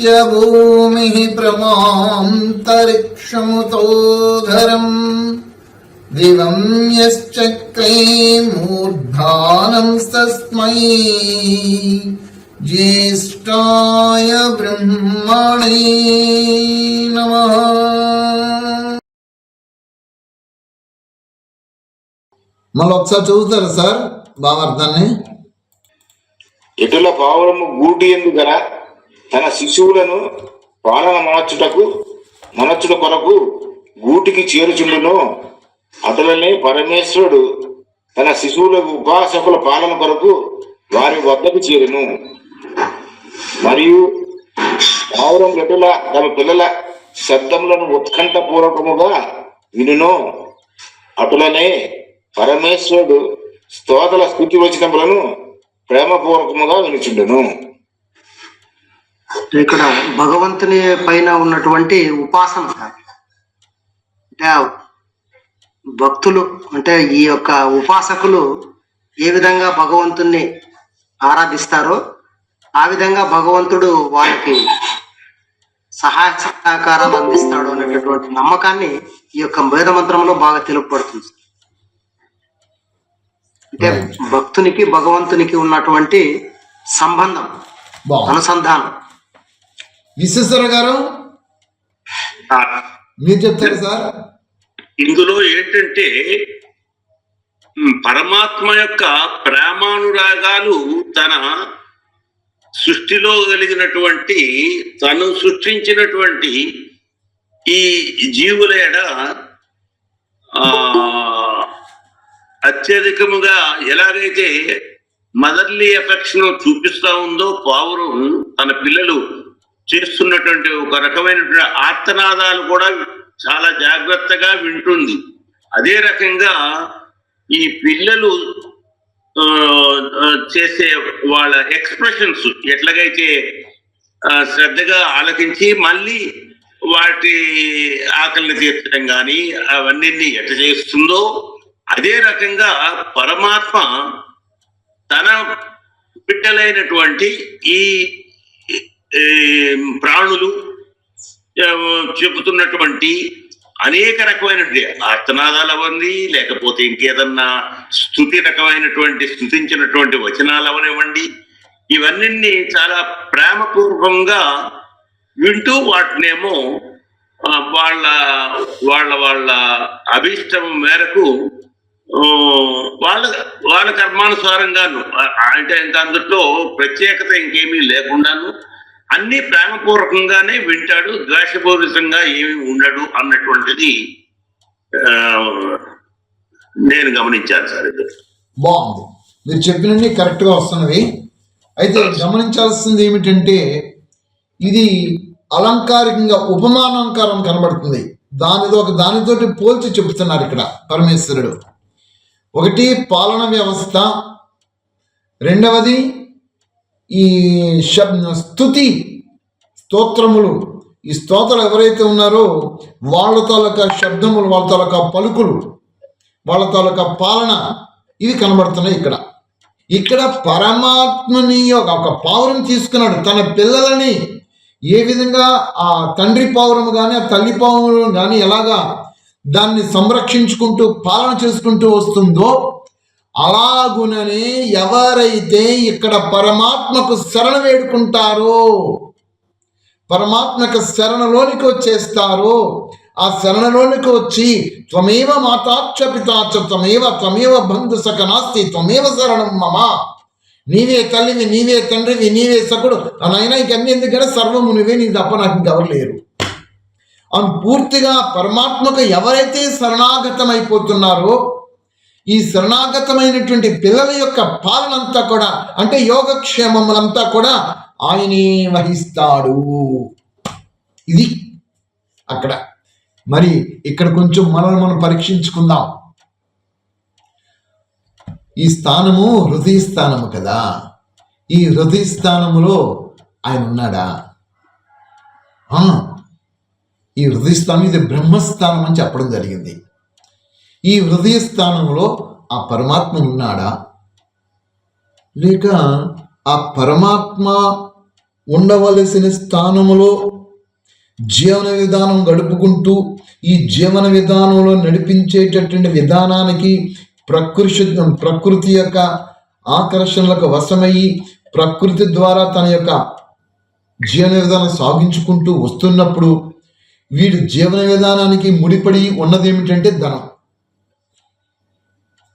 यस्य भूमिः प्रमान्तरिक्षमुतोधरम् दिवं यश्चक्रे मूर्धानंस्तस्मै ज्येष्ठाय ब्रह्मणे नमः మళ్ళీ ఒకసారి చదువుతారా సార్ భావార్థాన్ని ఎటుల పావురము గూటి ఎందుగల తన శిశువులను పాలన మనచ్చుటకు మనచ్చుట కొరకు గూటికి చేరుచుండును. అటులనే పరమేశ్వరుడు తన శిశువుల ఉపాసకుల పాలన కొరకు వారి వద్దకు చేరును. మరియు పావురం ఎటుల తమ పిల్లల శబ్దములను ఉత్కంఠపూర్వకముగా వినును. అటులనే పరమేశ్వరుడు స్తోతల స్థుతి వచనములను ప్రేమపూర్వకముగా వినుచుండును. ఇక్కడ భగవంతుని పైన ఉన్నటువంటి ఉపాసన అంటే భక్తులు అంటే ఈ యొక్క ఉపాసకులు ఏ విధంగా భగవంతుణ్ణి ఆరాధిస్తారో ఆ విధంగా భగవంతుడు వాళ్ళకి సహాయ సహకారాలు అందిస్తాడు అనేటటువంటి నమ్మకాన్ని ఈ యొక్క వేద మంత్రంలో బాగా తెలుపబడుతుంది అంటే భక్తునికి భగవంతునికి ఉన్నటువంటి సంబంధం అనుసంధానం. విశ్వేశ్వర గారు? మీరు చెప్తారు సార్. ఇందులో ఏంటంటే పరమాత్మ యొక్క ప్రేమానురాగాలు తన సృష్టిలో కలిగినటువంటి తను సృష్టించినటువంటి ఈ జీవుల ఎడ ఆ, అత్యధికముగా ఎలాగైతే మదర్లీ ఎఫెక్షన్ చూపిస్తా ఉందో పావురం తన పిల్లలు చేస్తున్నటువంటి ఒక రకమైనటువంటి ఆర్తనాదాలు కూడా చాలా జాగ్రత్తగా వింటుంది. అదే రకంగా ఈ పిల్లలు చేసే వాళ్ళ ఎక్స్ప్రెషన్స్ ఎట్లాగైతే శ్రద్ధగా ఆలకించి మళ్ళీ వాటి ఆకలిని తీర్చడం కానీ అవన్నీ ఎట్ట చేస్తుందో అదే రకంగా పరమాత్మ తన బిడ్డలైనటువంటి ఈ ప్రాణులు చెబుతున్నటువంటి అనేక రకమైనటువంటి ఆర్తనాదాలు అవ్వండి లేకపోతే ఇంకేదన్నా స్థుతి రకమైనటువంటి స్థుతించినటువంటి వచనాలు అవనివ్వండి. ఇవన్నీ చాలా ప్రేమపూర్వకంగా వింటూ వాటినేమో వాళ్ళ వాళ్ళ వాళ్ళ అభిష్టం మేరకు వాళ్ళ వాళ్ళ కర్మానుసారంగాను అంటే ఇంకా అందులో ప్రత్యేకత ఇంకేమీ లేకుండాను అన్ని ప్రేమపూర్వకంగానే వింటాడు ద్వేషపూరితంగా ఏమీ ఉండడు అన్నటువంటిది నేను గమనించాను సార్ ఇది. బాగుంది. మీరు చెప్పినన్ని కరెక్ట్గా వస్తున్నవి. అయితే గమనించాల్సింది ఏమిటంటే ఇది అలంకారికంగా ఉపమానంకారం కనబడుతుంది. దానితో ఒక దానితోటి పోల్చి చెబుతున్నారు ఇక్కడ పరమేశ్వరుడు. ఒకటి పాలన వ్యవస్థ. రెండవది ఈ శబ్ స్థుతి స్తోత్రములు. ఈ స్తోత్రాలు ఎవరైతే ఉన్నారో వాళ్ళ తాలూకా శబ్దములు వాళ్ళ తాలూకా పలుకులు వాళ్ళ తాలూకా పాలన ఇవి కనబడుతున్నాయి ఇక్కడ. ఇక్కడ పరమాత్మని ఒక ఒక పావురం తీసుకున్నాడు. తన పిల్లలని ఏ విధంగా ఆ తండ్రి పావురము కానీ ఆ తల్లి పావురం కానీ ఎలాగా దాన్ని సంరక్షించుకుంటూ పాలన చేసుకుంటూ వస్తుందో అలాగుననే ఎవరైతే ఇక్కడ పరమాత్మకు శరణ వేడుకుంటారో పరమాత్మక శరణలోనికి వచ్చేస్తారో ఆ శరణలోనికి వచ్చి త్వమేవ మాతాక్ష పితాచ్చ త్వమేవ త్వమేవ బంధు సఖ నాస్తి త్వమేవ శరణం మమ. నీవే తల్లివి నీవే తండ్రివి నీవే సకుడు. నాయన ఇంకన్నీ ఎందుకంటే సర్వము నువ్వే నీ తప్ప నాకు ఇంకెవరు లేరు. అని పూర్తిగా పరమాత్మకు ఎవరైతే శరణాగతమైపోతున్నారో ఈ శరణాగతమైనటువంటి పిల్లల యొక్క పాలనంతా కూడా అంటే యోగక్షేమములంతా కూడా ఆయనే వహిస్తాడు. ఇది అక్కడ. మరి ఇక్కడ కొంచెం మనల్ని మనం పరీక్షించుకుందాం. ఈ స్థానము హృదయ స్థానము కదా. ఈ హృదయ స్థానములో ఆయన ఉన్నాడా? ఈ హృదయ స్థానం ఇది బ్రహ్మస్థానం అని చెప్పడం జరిగింది. ఈ హృదయ స్థానంలో ఆ పరమాత్మ ఉన్నాడా లేక ఆ పరమాత్మ ఉండవలసిన స్థానములో జీవన విధానం గడుపుకుంటూ ఈ జీవన విధానంలో నడిపించేటటువంటి విధానానికి ప్రకృతి ప్రకృతి యొక్క ఆకర్షణలకు వశమయ్యి ప్రకృతి ద్వారా తన యొక్క జీవన విధానం సాగించుకుంటూ వస్తున్నప్పుడు వీడి జీవన విధానానికి ముడిపడి ఉన్నది ఏమిటంటే ధనం.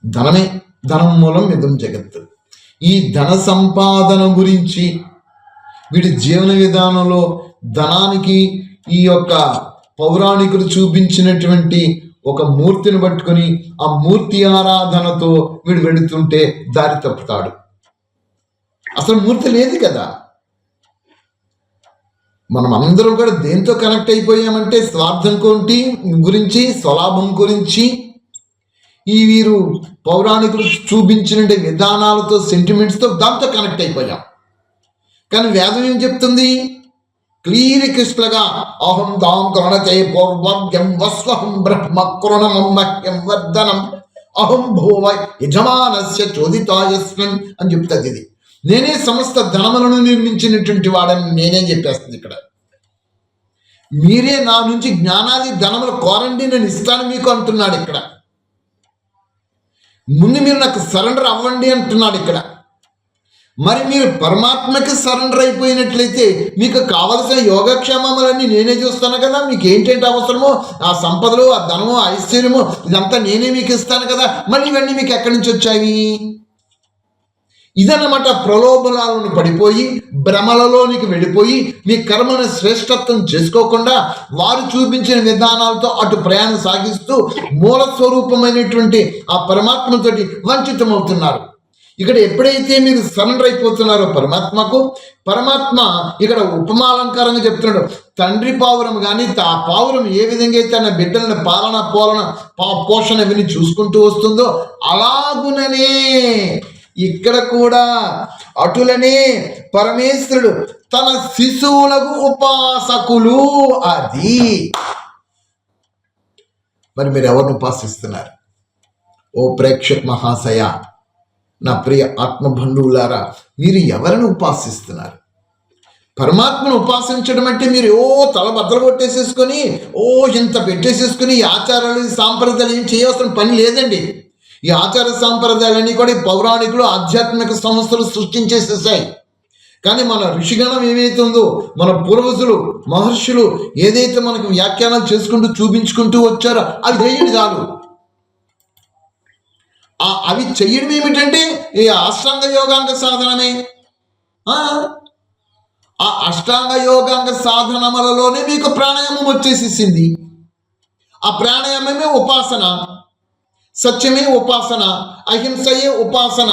ధనమే ధనం మూలం మిదం జగత్తు. ఈ ధన సంపాదన గురించి వీడి జీవన విధానంలో ధనానికి ఈ యొక్క పౌరాణికులు చూపించినటువంటి ఒక మూర్తిని పట్టుకొని ఆ మూర్తి ఆరాధనతో వీడు వెళుతుంటే దారి తప్పుతాడు. అసలు మూర్తి లేదు కదా. మనం అందరం కూడా దేంతో కనెక్ట్ అయిపోయామంటే స్వార్థం కొంటి గురించి స్వలాభం గురించి ఈ వీరు పౌరాణికులు చూపించిన విధానాలతో సెంటిమెంట్స్తో దాంతో కనెక్ట్ అయిపోయాం. కానీ వేదం ఏం చెప్తుంది? క్లియర్ క్రిస్టల్గా అహం దాం కృణతే పౌర్వర్గ్యం వస్వహం బ్రహ్మ కృణమం మహ్యం వర్ధనం అహం భూవ యజమానస్య చోదితాయస్మిన్ అని చెప్తుంది ఇది. నేనే సమస్త ధనములను నిర్మించినటువంటి వాడని నేనే చెప్పేస్తుంది ఇక్కడ. మీరే నా నుంచి జ్ఞానాది ధనములు కోరండి నేను ఇస్తాను మీకు అంటున్నాడు ఇక్కడ. ముందు మీరు నాకు సరెండర్ అవ్వండి అంటున్నాడు ఇక్కడ. మరి మీరు పరమాత్మకి సరెండర్ అయిపోయినట్లయితే మీకు కావలసిన యోగక్షేమములన్నీ నేనే చూస్తాను కదా మీకు ఏంటంటే అవసరమో ఆ సంపదలు ఆ ధనము ఆ ఐశ్వర్యము ఇదంతా నేనే మీకు ఇస్తాను కదా మరి ఇవన్నీ మీకు ఎక్కడి నుంచి వచ్చాయి? ఇదన్నమాట ప్రలోభనాలను పడిపోయి భ్రమలలోనికి వెళ్ళిపోయి మీ కర్మను శ్రేష్టత్వం చేసుకోకుండా వారు చూపించిన విధానాలతో అటు ప్రయాణం సాగిస్తూ మూల స్వరూపమైనటువంటి ఆ పరమాత్మతోటి వంచితమవుతున్నారు. ఇక్కడ ఎప్పుడైతే మీరు సరెండర్ అయిపోతున్నారో పరమాత్మకు పరమాత్మ ఇక్కడ ఉపమాలంకారంగా చెప్తున్నాడు. తండ్రి పావురం కానీ ఆ పావురం ఏ విధంగా అయితే తన బిడ్డలను పాలన పోలన పోషణ విని చూసుకుంటూ వస్తుందో అలాగుననే ఇక్కడ కూడా అటులనే పరమేశ్వరుడు తన శిశువులకు ఉపాసకులు అది. మరి మీరు ఎవరిని ఉపాసిస్తున్నారు? ఓ ప్రేక్షక్ మహాశయ నా ప్రియ ఆత్మబంధువులారా మీరు ఎవరిని ఉపాసిస్తున్నారు? పరమాత్మను ఉపాసించడం అంటే మీరు ఓ తల బద్దలు కొట్టేసేసుకొని ఓ ఇంత పెట్టేసేసుకుని ఆచారాలు సాంప్రదాయాలు ఏం చేయవలసిన పని లేదండి. ఈ ఆచార సాంప్రదాయాలన్నీ కూడా ఈ పౌరాణికులు ఆధ్యాత్మిక సంస్థలు సృష్టించేసేసాయి. కానీ మన ఋషిగణం ఏమైతే ఉందో మన పూర్వజులు మహర్షులు ఏదైతే మనకు వ్యాఖ్యానాలు చేసుకుంటూ చూపించుకుంటూ వచ్చారో అది చేయడు చాలు. ఆ అవి చెయ్యడం ఏమిటంటే ఈ అష్టాంగ యోగాంగ సాధనమే. ఆ, ఆ అష్టాంగ యోగాంగ సాధనములలోనే మీకు ప్రాణాయామం వచ్చేసేసింది. ఆ ప్రాణాయామమే ఉపాసన. సత్యమే ఉపాసన అహింసయే ఉపాసన.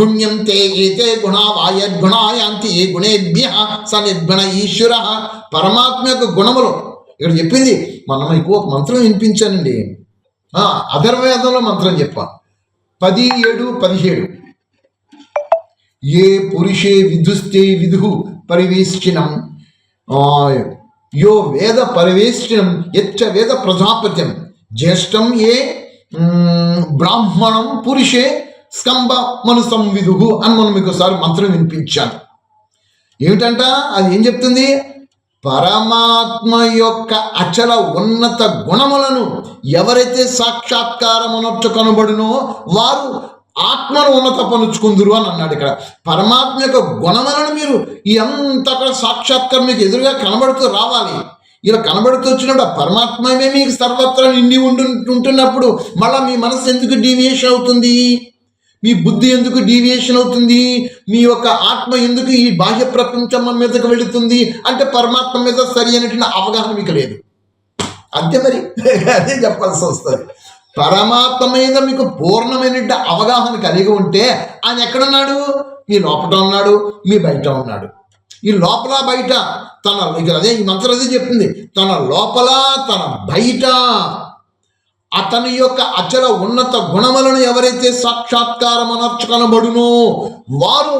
గుణ్యం తే ఏతే గుణా వాయద్గుణాయాంతి ఏ గుణేభ్య స నిర్గుణ ఈశ్వర. పరమాత్మ యొక్క గుణములు. ఇక్కడ చెప్పింది మనం ఎక్కువ మంత్రం వినిపించానండి. అధర్వేదంలో మంత్రం చెప్పాను పది ఏడు పదిహేడు. ఏ పురుషే విధుస్తే విధు పరివేష్టినం. యో వేద పరివేష్టినం ఎచ్చ వేద ప్రజాపత్యం. జ్యేష్టం ఏ బ్రాహ్మణం పురుషే స్కంభ మను సంవిదుగు అని మనం మీకు ఒకసారి మంత్రం వినిపించాను. ఏమిటంట? అది ఏం చెప్తుంది? పరమాత్మ యొక్క అచల ఉన్నత గుణములను ఎవరైతే సాక్షాత్కారమునొచ్చు కనబడునో వారు ఆత్మను ఉన్నత పనుచుకుందురు అని అన్నాడు ఇక్కడ. పరమాత్మ యొక్క గుణములను మీరు ఎంత సాక్షాత్కారం మీకు ఎదురుగా కనబడుతూ రావాలి. ఇలా కనబడుతూ వచ్చినప్పుడు ఆ పరమాత్మమే మీకు సర్వత్రా నిండి ఉండు ఉంటున్నప్పుడు మళ్ళీ మీ మనసు ఎందుకు డీవియేషన్ అవుతుంది? మీ బుద్ధి ఎందుకు డీవియేషన్ అవుతుంది? మీ యొక్క ఆత్మ ఎందుకు ఈ బాహ్య ప్రపంచం మీదకి వెళుతుంది? అంటే పరమాత్మ మీద సరి అనేటువంటి అవగాహన మీకు లేదు. అంతే మరి. అదే చెప్పాల్సి వస్తుంది. పరమాత్మ మీద మీకు పూర్ణమైనటువంటి అవగాహన కలిగి ఉంటే ఆయన ఎక్కడున్నాడు మీ లోపల ఉన్నాడు మీ బయట ఉన్నాడు. ఈ లోపల బయట తన ఇక్కడ అదే ఈ మంత్రం అదే చెప్తుంది. తన లోపల తన బయట అతని యొక్క అచల ఉన్నత గుణములను ఎవరైతే సాక్షాత్కారం అనర్చుకొనబడునో వారు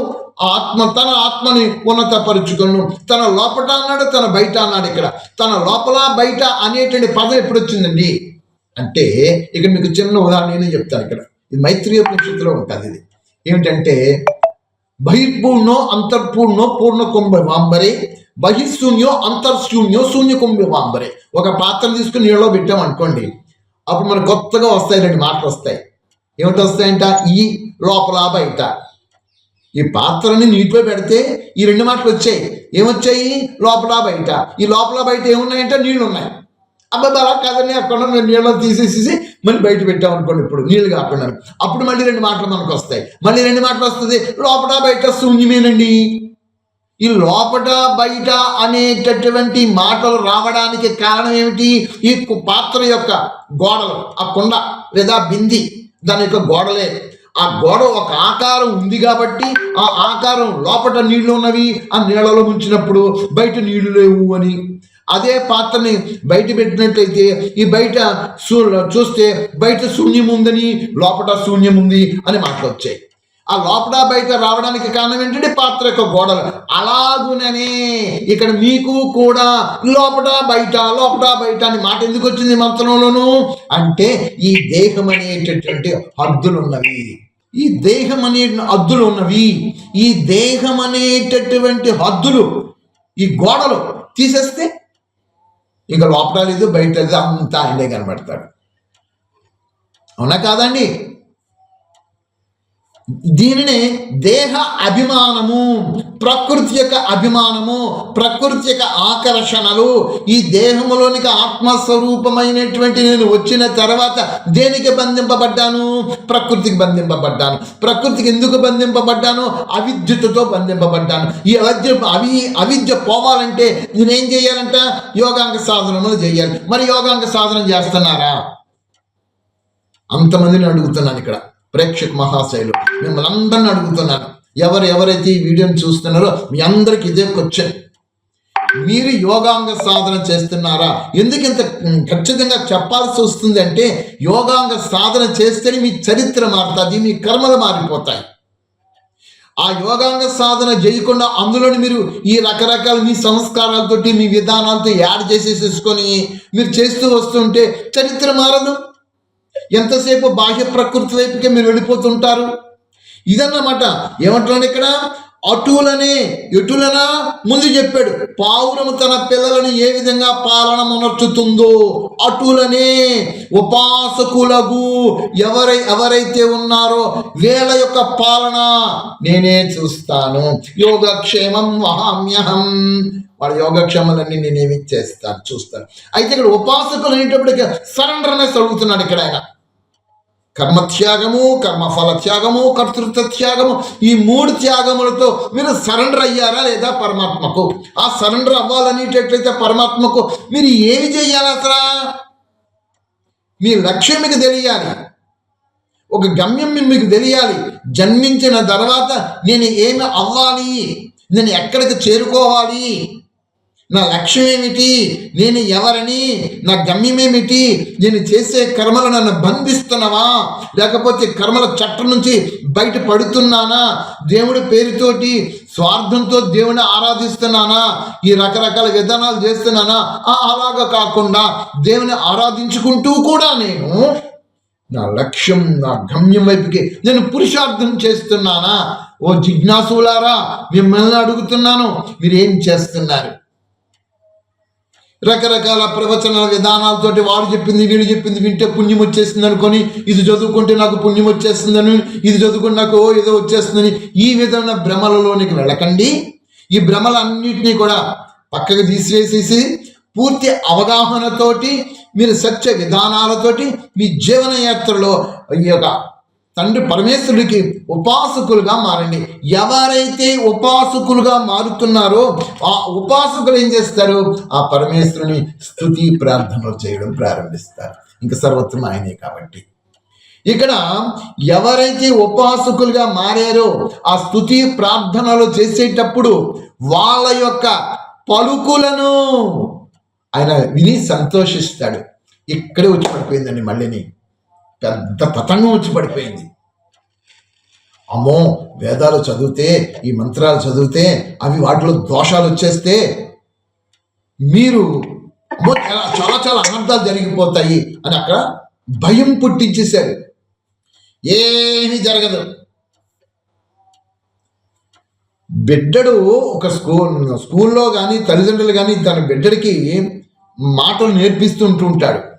ఆత్మ తన ఆత్మని ఉన్నతపరుచుకొను. తన లోపట అన్నాడు తన బయట అన్నాడు ఇక్కడ. తన లోపల బయట అనేటువంటి పదం ఎప్పుడు వచ్చిందండి అంటే ఇక్కడ మీకు చిన్న ఉదాహరణ నేను చెప్తాను ఇక్కడ. ఇది మైత్రి ఉపనిషత్తులో ఉంటుంది ఇది. ఏమిటంటే బహిర్పూర్ణో అంతర్పూర్ణో పూర్ణ కుంభ వాంబరే. బహిశూన్యో అంతర్శూన్యో శూన్య కుంభ వాంబరే. ఒక పాత్ర తీసుకుని నీళ్ళలో పెట్టాం అనుకోండి అప్పుడు మనకు కొత్తగా వస్తాయి రెండు మాటలు వస్తాయి. ఏమిటి వస్తాయంట? ఈ లోపల బయట. ఈ పాత్రని నీటిలో పెడితే ఈ రెండు మాటలు వచ్చాయి. ఏమొచ్చాయి? లోపల బయట. ఈ లోపల బయట ఏమున్నాయంటే? నీళ్ళు ఉన్నాయి అబ్బా అలా కాదండి అక్కడ ఉన్న నీళ్ళు తీసేసేసి మళ్ళీ బయట పెట్టాం అనుకోండి ఇప్పుడు నీళ్ళు కాకుండా అప్పుడు మళ్ళీ రెండు మాటలు మనకు వస్తాయి. మళ్ళీ రెండు మాటలు వస్తుంది లోపల బయట శూన్యమేనండి. ఈ లోపట బయట అనేటటువంటి మాటలు రావడానికి కారణం ఏమిటి? ఈ పాత్ర యొక్క గోడలు ఆ కుండ లేదా బింది దాని యొక్క గోడలే. ఆ గోడ ఒక ఆకారం ఉంది కాబట్టి ఆ ఆకారం లోపట నీళ్ళు ఉన్నవి ఆ నీళ్ళలో ముంచినప్పుడు బయట నీళ్ళు లేవు అని. అదే పాత్రని బయట పెట్టినట్లయితే ఈ బయట చూస్తే బయట శూన్యం ఉందని లోపట శూన్యం ఉంది అని మాటలు వచ్చాయి. ఆ లోపల బయట రావడానికి కారణం ఏంటంటే పాత్ర యొక్క గోడలు. అలాగుననే ఇక్కడ మీకు కూడా లోపల బయట లోపల బయట అని మాట ఎందుకు వచ్చింది మంత్రంలోను? అంటే ఈ దేహం అనేటటువంటి హద్దులు ఉన్నవి. ఈ దేహం అనే హద్దులు ఉన్నవి. ఈ దేహం అనేటటువంటి హద్దులు ఈ గోడలు తీసేస్తే ఇక లోపల లేదు బయట లేదు అంతా ఆయనే కనబడతాడు. అవునా కాదండి? దీనినే దేహ అభిమానము ప్రకృతి యొక్క అభిమానము ప్రకృతి యొక్క ఆకర్షణలు. ఈ దేహములోనికి ఆత్మస్వరూపమైనటువంటి నేను వచ్చిన తర్వాత దేనికి బంధింపబడ్డాను? ప్రకృతికి బంధింపబడ్డాను. ప్రకృతికి ఎందుకు బంధింపబడ్డాను? అవిద్యతతో బంధింపబడ్డాను. ఈ అవిద్య అవి అవిద్య పోవాలంటే నేనేం చేయాలంట? యోగాంగ సాధనములు చేయాలి. మరి యోగాంగ సాధన చేస్తున్నారా? అంతమందిని అడుగుతున్నాను ఇక్కడ. ప్రేక్షక మహాశైలు. మిమ్మల్ని అందరిని అడుగుతున్నాను. ఎవరు ఎవరైతే ఈ వీడియోని చూస్తున్నారో మీ అందరికి ఇదే క్వశ్చన్. మీరు యోగాంగ సాధన చేస్తున్నారా? ఎందుకు ఇంత ఖచ్చితంగా చెప్పాల్సి వస్తుంది అంటే యోగాంగ సాధన చేస్తేనే మీ చరిత్ర మారుతుంది మీ కర్మలు మారిపోతాయి. ఆ యోగాంగ సాధన చేయకుండా అందులోని మీరు ఈ రకరకాల మీ సంస్కారాలతోటి మీ విధానాలతో యాడ్ చేసేసేసుకొని మీరు చేస్తూ వస్తుంటే చరిత్ర మారదు? ఎంతసేపు బాహ్య ప్రకృతి వైపుకే మీరు వెళ్ళిపోతుంటారు? ఇదన్నమాట. ఏమంటున్నాడు ఇక్కడ? అటులనే ఎటులనా? ముందు చెప్పాడు పావురము తన పిల్లలను ఏ విధంగా పాలన మునర్చుతుందో అటులనే. ఉపాసకులకు ఎవరై ఎవరైతే ఉన్నారో వీళ్ళ యొక్క పాలన నేనే చూస్తాను. యోగక్షేమం వహామ్యహం. వాళ్ళ యోగక్షేమాలన్నీ నేనేమి చేస్తాను చూస్తాను. అయితే ఇక్కడ ఉపాసకులు అనేటప్పటికీ సరెండర్నెస్ అడుగుతున్నాడు ఇక్కడ ఆయన. కర్మత్యాగము కర్మఫల త్యాగము కర్తృత్వ త్యాగము ఈ మూడు త్యాగములతో మీరు సరెండర్ అయ్యారా లేదా పరమాత్మకు? ఆ సరెండర్ అవ్వాలనేటట్లయితే పరమాత్మకు మీరు ఏమి చేయాలి అసలు? మీ లక్ష్యం మీకు తెలియాలి. ఒక గమ్యం మీకు తెలియాలి. జన్మించిన తర్వాత నేను ఏమి అవ్వాలి? నేను ఎక్కడికి చేరుకోవాలి? నా లక్ష్యం ఏమిటి? నేను ఎవరని? నా గమ్యం ఏమిటి? నేను చేసే కర్మలు నన్ను బంధిస్తున్నావా? లేకపోతే కర్మల చట్టం నుంచి బయట పడుతున్నానా? దేవుడి పేరుతోటి స్వార్థంతో దేవుని ఆరాధిస్తున్నానా? ఈ రకరకాల విధానాలు చేస్తున్నానా? ఆ అలాగా కాకుండా దేవుని ఆరాధించుకుంటూ కూడా నేను నా లక్ష్యం నా గమ్యం వైపుకి నేను పురుషార్థం చేస్తున్నానా? ఓ జిజ్ఞాసులారా మిమ్మల్ని అడుగుతున్నాను మీరేం చేస్తున్నారు? రకరకాల ప్రవచనాల విధానాలతోటి వాడు చెప్పింది వీడు చెప్పింది వింటే పుణ్యం వచ్చేస్తుంది అనుకొని ఇది చదువుకుంటే నాకు పుణ్యం వచ్చేస్తుందని ఇది చదువుకుంటే నాకు ఓ ఏదో వచ్చేస్తుందని ఈ విధమైన భ్రమలలోనికి వెళ్ళకండి. ఈ భ్రమలన్నింటినీ కూడా పక్కకు తీసివేసేసి పూర్తి అవగాహనతోటి మీరు సత్య విధానాలతోటి మీ జీవన యాత్రలో ఈ యొక్క తండ్రి పరమేశ్వరుడికి ఉపాసకులుగా మారండి. ఎవరైతే ఉపాసకులుగా మారుతున్నారో ఆ ఉపాసకులు ఏం చేస్తారు? ఆ పరమేశ్వరుని స్థుతి ప్రార్థనలు చేయడం ప్రారంభిస్తారు. ఇంకా సర్వత్రం ఆయనే కాబట్టి. ఇక్కడ ఎవరైతే ఉపాసకులుగా మారారో ఆ స్థుతి ప్రార్థనలు చేసేటప్పుడు వాళ్ళ యొక్క పలుకులను ఆయన విని సంతోషిస్తాడు. ఇక్కడే వచ్చి పడిపోయిందండి మళ్ళీని. పెద్ద పతంగం వచ్చి పడిపోయింది. అమ్మో వేదాలు చదివితే ఈ మంత్రాలు చదివితే అవి వాటిలో దోషాలు వచ్చేస్తే మీరు చాలా చాలా అనర్థాలు జరిగిపోతాయి అని అక్కడ భయం పుట్టించేశారు. ఏమీ జరగదు. బిడ్డడు ఒక స్కూల్ స్కూల్లో కానీ తల్లిదండ్రులు కానీ తన బిడ్డడికి మాటలు నేర్పిస్తుంటూ ఉంటాడు.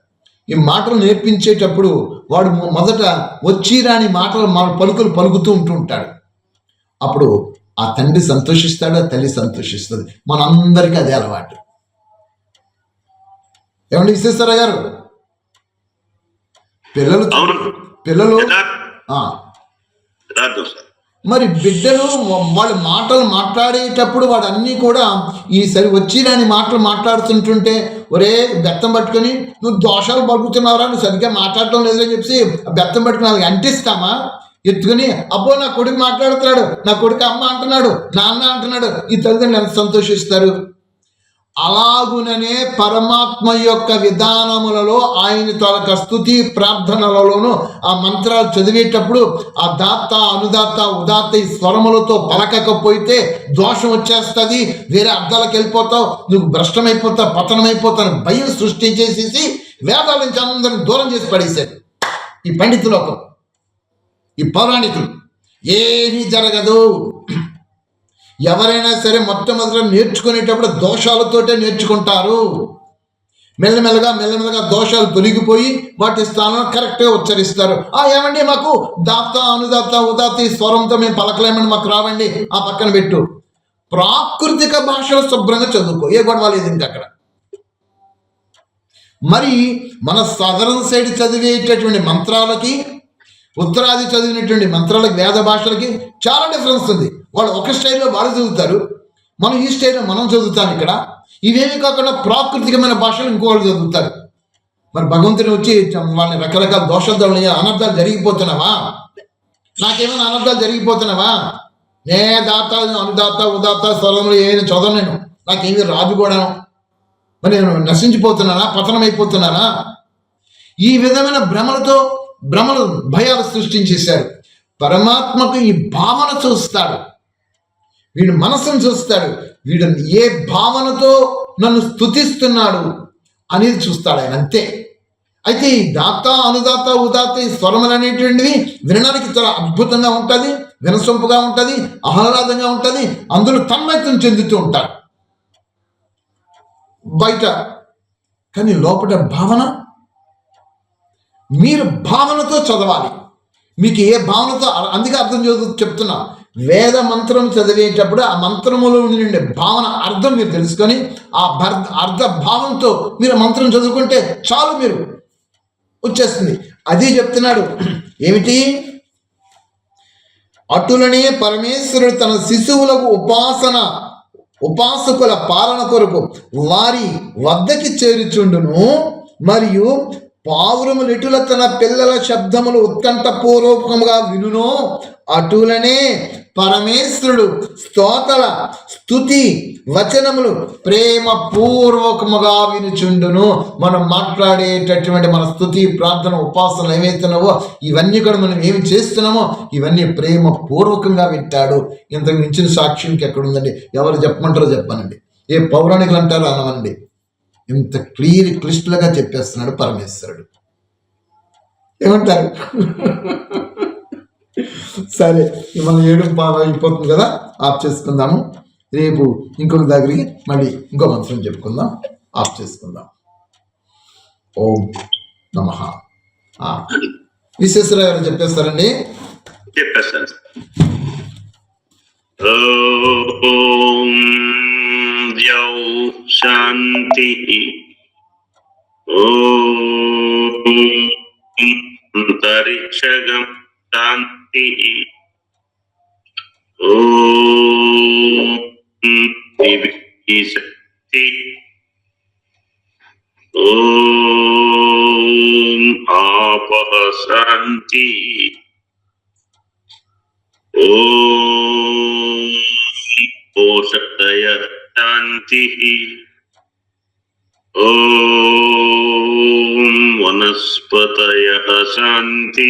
ఈ మాటలు నేర్పించేటప్పుడు వాడు మొదట వచ్చి రాని మాటలు మన పలుకులు పలుకుతూ ఉంటూ ఉంటాడు. అప్పుడు ఆ తండ్రి సంతోషిస్తాడు ఆ తల్లి సంతోషిస్తుంది. మనందరికీ అదే అలవాటు. ఏమండి విశ్వేశ్వర గారు? పిల్లలు పిల్లలు మరి బిడ్డలు వాళ్ళు మాటలు మాట్లాడేటప్పుడు వాడు అన్నీ కూడా ఈ సరి వచ్చి రాని మాటలు మాట్లాడుతుంటుంటే ఒరే బెత్తం పట్టుకొని నువ్వు దోషాలు పలుకుతున్నావురా నువ్వు సరిగ్గా మాట్లాడటం లేదని చెప్పి బెత్తం పట్టుకుని వాళ్ళకి అంటిస్తామా? ఎత్తుకుని అబ్బో నా కొడుకు మాట్లాడుతున్నాడు నా కొడుకు అమ్మ అంటున్నాడు నాన్న అంటున్నాడు ఈ తల్లిదండ్రులు ఎంత సంతోషిస్తారు? అలాగుననే పరమాత్మ యొక్క విధానములలో ఆయన తొలక స్థుతి ప్రార్థనలలోనూ ఆ మంత్రాలు చదివేటప్పుడు ఆ దాత్త అనుదాత్త ఉదాత్త ఈ స్వరములతో పలకకపోతే దోషం వచ్చేస్తుంది. వేరే అర్థాలకు వెళ్ళిపోతావు నువ్వు భ్రష్టమైపోతావు పతనమైపోతావు భయం సృష్టి చేసేసి వేదాల నుంచి అందరిని దూరం చేసి పడేశారు ఈ పండితులోకం ఈ పౌరాణికులు. ఏమీ జరగదు. ఎవరైనా సరే మొట్టమొదట నేర్చుకునేటప్పుడు దోషాలతోటే నేర్చుకుంటారు. మెల్లమెల్లగా మెల్లమెల్లగా దోషాలు తొలగిపోయి వాటి స్థానంలో కరెక్ట్గా ఉచ్చరిస్తారు. ఆ ఏమండి మాకు దాప్త అనుదాప్త ఉదాత్త ఈ స్వరంతో మేము పలకలేమని మాకు రావండి ఆ పక్కన పెట్టు. ప్రాకృతిక భాషలు శుభ్రంగా చదువుకో ఏ గొడవ లేదు ఇంకా అక్కడ. మరి మన సదరన్ సైడ్ చదివేటటువంటి మంత్రాలకి ఉత్తరాది చదివినటువంటి మంత్రాలకు వేద భాషలకి చాలా డిఫరెన్స్ ఉంది. వాళ్ళు ఒక స్టైల్లో వాళ్ళు చదువుతారు మనం ఈ స్టైల్లో మనం చదువుతాం ఇక్కడ. ఇవేమి కాకుండా ప్రాకృతికమైన భాషలు ఇంకోళ్ళు చదువుతారు. మరి భగవంతుని వచ్చి వాళ్ళని రకరకాల దోషాలు తగలని అనర్థాలు జరిగిపోతున్నావా? నాకేమైనా అనర్థాలు జరిగిపోతున్నావా? నే దాత అనుదాత ఉదాత స్థలంలో ఏమైనా చదవను నేను. నాకేమి రాదు కూడా మరి నేను నశించిపోతున్నానా? పతనమైపోతున్నానా? ఈ విధమైన భ్రమలతో భ్రమలు భయాలు సృష్టించేశారు. పరమాత్మకు ఈ భావన చూస్తాడు. వీడు మనసును చూస్తాడు. వీడు ఏ భావనతో నన్ను స్తుతిస్తున్నాడు అనేది చూస్తాడు ఆయన అంతే. అయితే ఈ దాత అనుదాత ఉదాత ఈ స్వరములు అనేటువంటివి వినడానికి చాలా అద్భుతంగా ఉంటుంది వినసొంపుగా ఉంటుంది ఆహ్లాదంగా ఉంటుంది అందులో తన్మయత్వం చెందుతూ ఉంటారు. బయట కానీ లోపల భావన? మీరు భావనతో చదవాలి. మీకు ఏ భావనతో అందుకే అర్థం చదువు చెప్తున్నా. వేద మంత్రం చదివేటప్పుడు ఆ మంత్రములో ఉండే భావన అర్థం మీరు తెలుసుకొని ఆ భర్ అర్థ భావంతో మీరు మంత్రం చదువుకుంటే చాలు మీరు. వచ్చేస్తుంది. అది చెప్తున్నాడు. ఏమిటి? అటులనే పరమేశ్వరుడు తన శిశువులకు ఉపాసన ఉపాసకుల పాలన కొరకు వారి వద్దకి చేరుచుండును మరియు పావురములిటుల తన పిల్లల శబ్దములు ఉత్కంఠపూర్వకముగా వినును అటులనే పరమేశ్వరుడు స్తోతల స్థుతి వచనములు ప్రేమ పూర్వకముగా వినుచుండును. మనం మాట్లాడేటటువంటి మన స్థుతి ప్రార్థన ఉపాసనలు ఏమవుతున్నావో ఇవన్నీ కూడా మనం ఏమి చేస్తున్నామో ఇవన్నీ ప్రేమ పూర్వకంగా వింటాడు. ఇంతకు మించిన సాక్ష్యం ఎక్కడుందండి ఎవరు చెప్పమంటారో చెప్పనండి. ఏ పౌరాణికులు అంటారో అనవండి. ఇంత క్లియర్ క్లిష్టలుగా చెప్పేస్తున్నాడు పరమేశ్వరుడు. ఏమంటారు? సరే మనం ఏడు బాగా అయిపోతుంది కదా ఆఫ్ చేసుకుందాము. రేపు ఇంకొక దగ్గరికి మళ్ళీ ఇంకో మంత్రం చెప్పుకుందాం ఆఫ్ చేసుకుందాం. ఓం నమ. విశ్వేశ్వర గారు చెప్పేస్తారండి? చెప్పేస్తాను. ఓం Jauh Santii, Om dari segam Santii, Om divisi, Om apa Santii, Om pustaya. ఓం పోషకయ శాంతి ఓం వనస్పతయ శాంతి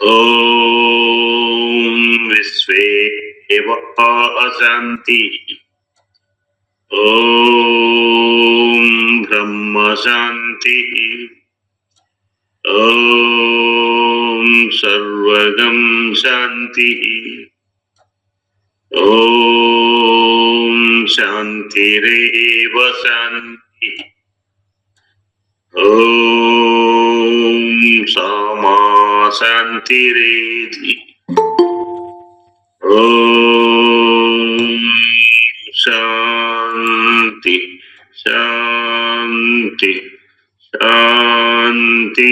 ఓం విశ్వే దేవాः శాంతి ఓం బ్రహ్మ ओम शांति रेव शांति ओम सामा शांति रेधि ओम शांति शांति शांति